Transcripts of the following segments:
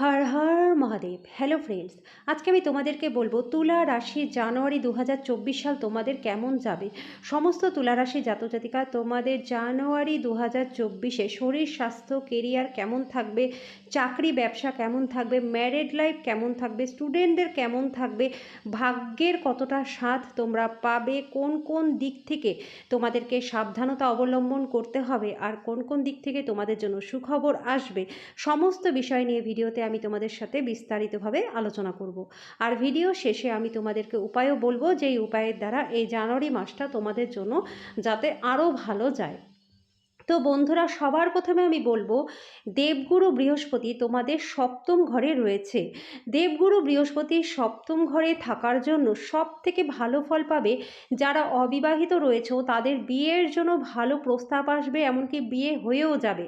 Har Har Mahadev. Hello friends আজকে আমি তোমাদেরকে বলব তুলা রাশি জানুয়ারি দু হাজার চব্বিশ সাল তোমাদের কেমন যাবে? সমস্ত তুলা রাশি জাতজাতিকা, তোমাদের জানুয়ারি দু হাজার চব্বিশে শরীর, স্বাস্থ্য কেরিয়ার কেমন থাকবে? চাকরি, ব্যবসা কেমন থাকবে? ম্যারেড লাইফ কেমন থাকবে? স্টুডেন্টদের কেমন থাকবে? ভাগ্যের কতটা স্বাদ তোমরা পাবে? কোন কোন দিক থেকে তোমাদেরকে সাবধানতা অবলম্বন করতে হবে? আর কোন কোন দিক থেকে তোমাদের জন্য সুখবর আসবে? সমস্ত বিষয় নিয়ে ভিডিওতে আমি তোমাদের সাথে বিস্তারিতভাবে আলোচনা করব। আর ভিডিও শেষে আমি তোমাদেরকে উপায়ও বলব যে এই উপায়ের দ্বারা এই জানুয়ারি মাসটা তোমাদের জন্য যাতে আরও ভালো যায়। তো বন্ধুরা, সবার প্রথমে আমি বলব, দেবগুরু বৃহস্পতি তোমাদের সপ্তম ঘরে রয়েছে। দেবগুরু বৃহস্পতি সপ্তম ঘরে থাকার জন্য সব থেকে ভালো ফল পাবে যারা অবিবাহিত রয়েছে তাদের বিয়ের জন্য ভালো প্রস্তাব আসবে, এমনকি বিয়ে হয়েও যাবে।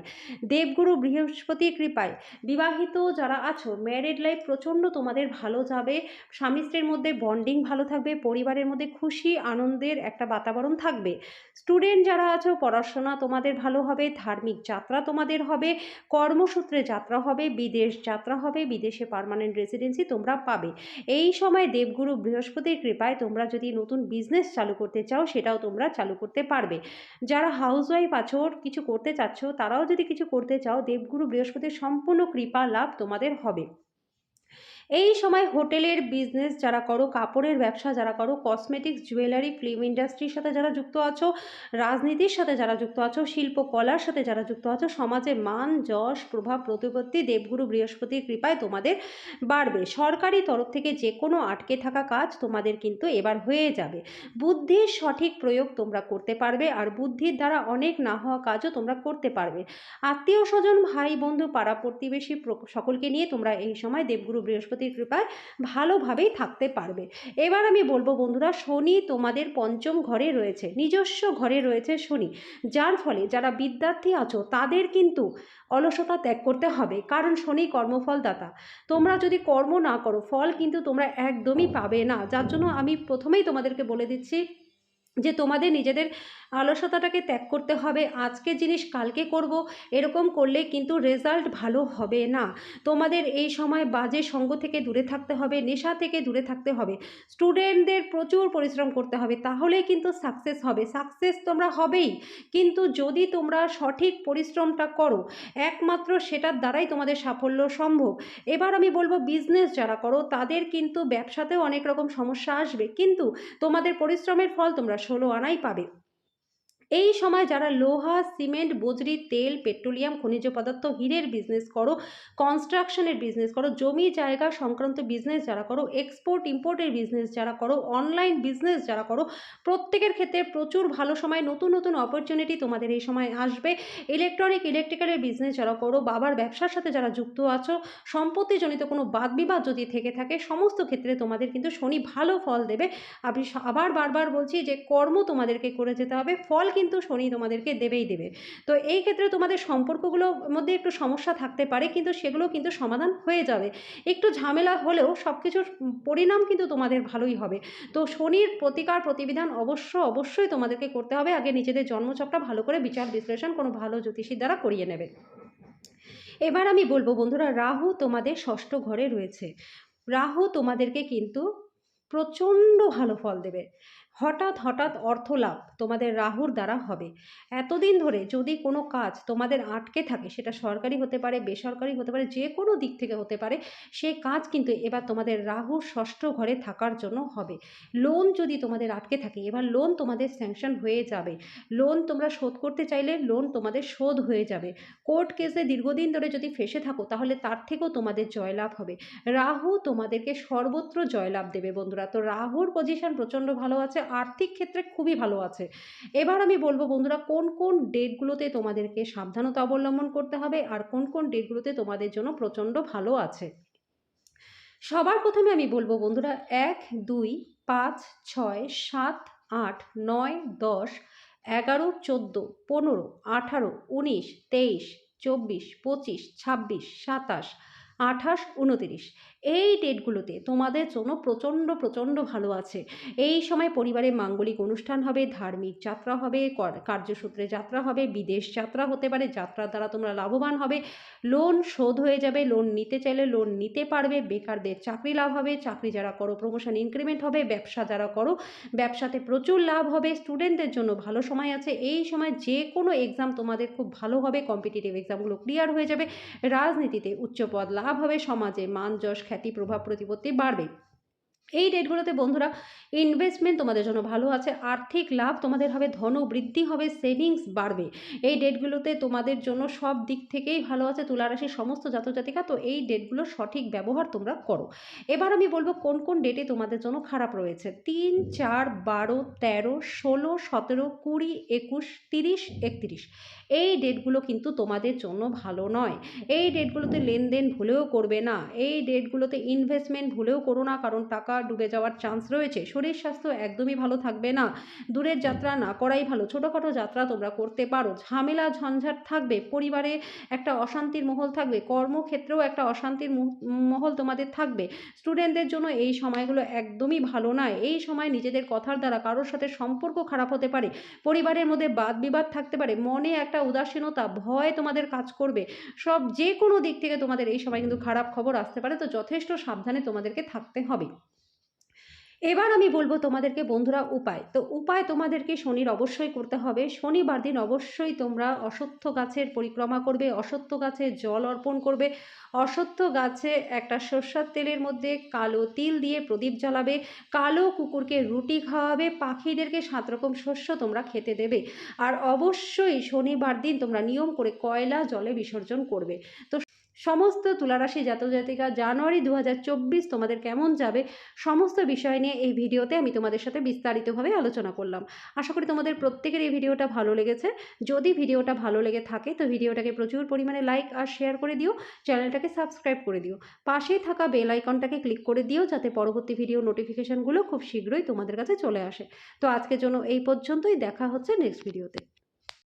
দেবগুরু বৃহস্পতির কৃপায় বিবাহিত যারা আছো ম্যারেড লাইফ প্রচণ্ড তোমাদের ভালো যাবে। স্বামী স্ত্রীর মধ্যে বন্ডিং ভালো থাকবে, পরিবারের মধ্যে খুশি, আনন্দের একটা বাতাবরণ থাকবে। স্টুডেন্ট যারা আছো, পড়াশোনা তোমাদের ভালো হবে, ধার্মিক যাত্রা তোমাদের হবে, কর্মসূত্রে যাত্রা হবে, বিদেশ যাত্রা হবে, বিদেশে পারমানেন্ট রেসিডেন্সি তোমরা পাবে। এই সময় দেবগুরু বৃহস্পতির কৃপায় তোমরা যদি নতুন বিজনেস চালু করতে চাও, সেটাও তোমরা চালু করতে পারবে। যারা হাউসওয়াইফ আছো, কিছু করতে চাচ্ছ, তারাও যদি কিছু করতে চাও, দেবগুরু বৃহস্পতির সম্পূর্ণ কৃপা লাভ তোমাদের হবে। এই সময় হোটেলের বিজনেস যারা করো, কাপড়ের ব্যবসা যারা করো কসমেটিক্স জুয়েলারি ফিল্ম ইন্ডাস্ট্রির সাথে যারা যুক্ত আছো, রাজনীতির সাথে যারা যুক্ত আছো শিল্পকলার সাথে যারা যুক্ত আছো, সমাজে মান, যশ, প্রভাব, প্রতিপত্তি, দেবগুরু, বৃহস্পতির কৃপায় তোমাদের বাড়বে। সরকারি তরফ থেকে যে কোনো আটকে থাকা কাজ তোমাদের কিন্তু এবার হয়ে যাবে। বুদ্ধির সঠিক প্রয়োগ তোমরা করতে পারবে আর বুদ্ধির দ্বারা অনেক না হওয়া কাজও তোমরা করতে পারবে। আত্মীয় স্বজন, ভাই, বন্ধু, পাড়া প্রতিবেশী সকলকে নিয়ে তোমরা এই সময় দেবগুরু, বৃহস্পতি বৃহস্পতির কৃপায় ভালোভাবেই থাকতে পারবে। এবার আমি বলব বন্ধুরা, শনি তোমাদের পঞ্চম ঘরে রয়েছে, নিজস্ব ঘরে রয়েছে শনি। যার ফলে যারা বিদ্যার্থী আছো, তাদের কিন্তু অলসতা ত্যাগ করতে হবে, কারণ শনি কর্মফলদাতা। তোমরা যদি কর্ম না করো, ফল কিন্তু তোমরা একদমই পাবে না। যার জন্য আমি প্রথমেই তোমাদেরকে বলে দিচ্ছি যে তোমাদের নিজেদের অলসতাটাকে ত্যাগ করতে হবে আজকে জিনিস কালকে করব, এরকম করলে কিন্তু রেজাল্ট ভালো হবে না। তোমাদের এই সময় বাজে সঙ্গ থেকে দূরে থাকতে হবে, নেশা থেকে দূরে থাকতে হবে স্টুডেন্টদের প্রচুর পরিশ্রম করতে হবে তাহলে কিন্তু সাকসেস হবে। সাকসেস তোমরা হবেই, কিন্তু যদি তোমরা সঠিক পরিশ্রমটা করো, একমাত্র সেটার দ্বারাই তোমাদের সাফল্য সম্ভব। এবার আমি বলব বিজনেস যারা করো, তাদের কিন্তু ব্যবসাতেও অনেক রকম সমস্যা আসবে, কিন্তু তোমাদের পরিশ্রমের ফল তোমরা ষোলো আনাই পাবে। এই সময় যারা লোহা, সিমেন্ট, বজরি, তেল, পেট্রোলিয়াম, খনিজ পদার্থ, হীরের বিজনেস করো কনস্ট্রাকশনের বিজনেস করো, জমি জায়গা সংক্রান্ত বিজনেস যারা করো এক্সপোর্ট ইম্পোর্টের বিজনেস যারা করো অনলাইন বিজনেস যারা করো, প্রত্যেকের ক্ষেত্রে প্রচুর ভালো সময়, নতুন নতুন অপরচুনিটি তোমাদের এই সময় আসবে। ইলেকট্রনিক ইলেকট্রিক্যালের বিজনেস যারা করো, বাবার ব্যবসার সাথে যারা যুক্ত আছো, সম্পত্তিজনিত কোনো বাদ বিবাদ যদি থেকে থাকে, সমস্ত ক্ষেত্রে তোমাদের কিন্তু শনি ভালো ফল দেবে। আমি আবার বারবার বলছি যে কর্ম তোমাদেরকে করে যেতে হবে, ফল কিন্তু শনি তোমাদেরকে দেবেই দেবে। তো এই ক্ষেত্রে তোমাদের সম্পর্কগুলোর মধ্যে একটু সমস্যা থাকতে পারে, কিন্তু সেগুলো কিন্তু সমাধান হয়ে যাবে। একটু ঝামেলা হলেও সব কিছুর পরিণাম কিন্তু তোমাদের ভালোই হবে। তো শনির প্রতিকার প্রতিবিধান অবশ্য অবশ্যই তোমাদেরকে করতে হবে। আগে নিজেদের জন্মচকটা ভালো করে বিচার, বিশ্লেষণ, কোনো ভালো জ্যোতিষীর দ্বারা করিয়ে নেবে। এবার আমি বলব, বন্ধুরা, রাহু তোমাদের ষষ্ঠ ঘরে রয়েছে। রাহু তোমাদেরকে কিন্তু প্রচণ্ড ভালো ফল দেবে। হঠাৎ হঠাৎ অর্থ লাভ তোমাদের রাহুর দ্বারা হবে। এতদিন ধরে যদি কোনো কাজ তোমাদের আটকে থাকে, সেটা সরকারি হতে পারে, বেসরকারি হতে পারে, যে কোনো দিক থেকে হতে পারে সেই কাজ কিন্তু এবার তোমাদের রাহুর ষষ্ঠ ঘরে থাকার জন্য হবে। লোন যদি তোমাদের আটকে থাকে, এবার লোন তোমাদের স্যাংশন হয়ে যাবে। লোন তোমরা শোধ করতে চাইলে লোন তোমাদের শোধ হয়ে যাবে। কোর্ট কেসে দীর্ঘদিন ধরে যদি ফেসে থাকো, তাহলে তার থেকেও তোমাদের জয়লাভ হবে। রাহু তোমাদেরকে সর্বত্র জয়লাভ দেবে বন্ধুরা। তো রাহুর পজিশন প্রচণ্ড ভালো আছে আর্থিক ক্ষেত্রে খুবই ভালো আছে। এবার আমি বলব বন্ধুরা, কোন কোন ডেটগুলোতে তোমাদেরকে সাবধানতা অবলম্বন করতে হবে আর কোন কোন ডেটগুলোতে তোমাদের জন্য প্রচণ্ড ভালো আছে? সবার প্রথমে আমি বলব বন্ধুরা, এক, দুই, পাঁচ, ছয়, সাত, আট, নয়, দশ, এগারো, চোদ্দ, পনেরো, আঠারো, উনিশ, তেইশ, চব্বিশ, পঁচিশ, ছাব্বিশ, সাতাশ আঠাশ, উনতিরিশ। এই ডেটগুলোতে তোমাদের জন্য প্রচণ্ড প্রচণ্ড ভালো আছে। এই সময় পরিবারে মাঙ্গলিক অনুষ্ঠান হবে, ধার্মিক যাত্রা হবে, কর- কার্যসূত্রে যাত্রা হবে, বিদেশ যাত্রা হতে পারে, যাত্রার দ্বারা তোমরা লাভবান হবে। লোন শোধ হয়ে যাবে, লোন নিতে চাইলে লোন নিতে পারবে, বেকারদের চাকরি লাভ হবে, চাকরি যারা করো প্রমোশন ইনক্রিমেন্ট হবে, ব্যবসা যারা করো, ব্যবসাতে প্রচুর লাভ হবে স্টুডেন্টদের জন্য ভালো সময় আছে। এই সময় যে কোনো এক্সাম তোমাদের খুব ভালো হবে কম্পিটিটিভ এক্সামগুলো ক্লিয়ার হয়ে যাবে। রাজনীতিতে উচ্চপদ লাভ হবে সমাজে মান যশ খ্যাতি প্রভাব প্রতিপত্তি বাড়বে। এই ডেটগুলোতে বন্ধুরা ইনভেস্টমেন্ট তোমাদের জন্য ভালো আছে, আর্থিক লাভ তোমাদের হবে, ধন বৃদ্ধি হবে সেভিংস বাড়বে। এই ডেটগুলোতে তোমাদের জন্য সব দিক থেকেই ভালো আছে, তুলারাশির সমস্ত জাতজাতিকা, তো এই ডেটগুলোর সঠিক ব্যবহার তোমরা করো। এবার আমি বলব কোন কোন ডেটে তোমাদের জন্য খারাপ রয়েছে। তিন, চার, বারো, তেরো, ষোলো, সতেরো, কুড়ি, একুশ, তিরিশ, একত্রিশ। এই ডেটগুলো কিন্তু তোমাদের জন্য ভালো নয়। এই ডেটগুলোতে লেনদেন ভুলেও করবে না। এই ডেটগুলোতে ইনভেস্টমেন্ট ভুলেও করো না, কারণ টাকা ডুবে যাওয়ার চান্স রয়েছে। শরীর স্বাস্থ্য একদমই ভালো থাকবে না। দূরের যাত্রা না করাই ভালো। ছোটোখাটো যাত্রা তোমরা করতে পারো। ঝামেলা, ঝঞ্ঝাট থাকবে। পরিবারে একটা অশান্তির মহল থাকবে। কর্মক্ষেত্রেও একটা অশান্তির মহল তোমাদের থাকবে। স্টুডেন্টদের জন্য এই সময়গুলো একদমই ভালো নয় এই সময় নিজেদের কথার দ্বারা কারোর সাথে সম্পর্ক খারাপ হতে পারে। পরিবারের মধ্যে বাদ বিবাদ থাকতে পারে। মনে একটা উদাসীনতা, ভয় তোমাদের কাজ করবে। সব যে কোনো দিক থেকে তোমাদের এই সময় কিন্তু খারাপ খবর আসতে পারে। তো যথেষ্ট সাবধানে তোমাদেরকে থাকতে হবে। এবার আমি বলব তোমাদেরকে বন্ধুরা উপায়। তো উপায় তোমাদেরকে শনির অবশ্যই করতে হবে। শনিবার দিন অবশ্যই তোমরা অসত্য গাছের পরিক্রমা করবে অসত্য গাছে জল অর্পণ করবে। অসত্য গাছে একটা সর্ষার তেলের মধ্যে কালো তিল দিয়ে প্রদীপ জ্বালাবে, কালো কুকুরকে রুটি খাওয়াবে, পাখিদেরকে সাত রকম শস্য তোমরা খেতে দেবে। আর অবশ্যই শনিবার দিন তোমরা নিয়ম করে কয়লা জলে বিসর্জন করবে। তো সমস্ত তুলারাশি জাতজাতিকা জানুয়ারি দু হাজার চব্বিশ তোমাদের কেমন যাবে সমস্ত বিষয় নিয়ে এই ভিডিওতে আমি তোমাদের সাথে বিস্তারিতভাবে আলোচনা করলাম। আশা করি তোমাদের প্রত্যেকের এই ভিডিওটা ভালো লেগেছে। যদি ভিডিওটা ভালো লেগে থাকে তো ভিডিওটাকে প্রচুর পরিমাণে লাইক আর শেয়ার করে দিও, চ্যানেলটাকে সাবস্ক্রাইব করে দিও। পাশেই থাকা বেল আইকনটাকে ক্লিক করে দিও যাতে পরবর্তী ভিডিও নোটিফিকেশানগুলো খুব শীঘ্রই তোমাদের কাছে চলে আসে। তো আজকের জন্য এই পর্যন্তই, দেখা হচ্ছে নেক্সট ভিডিওতে।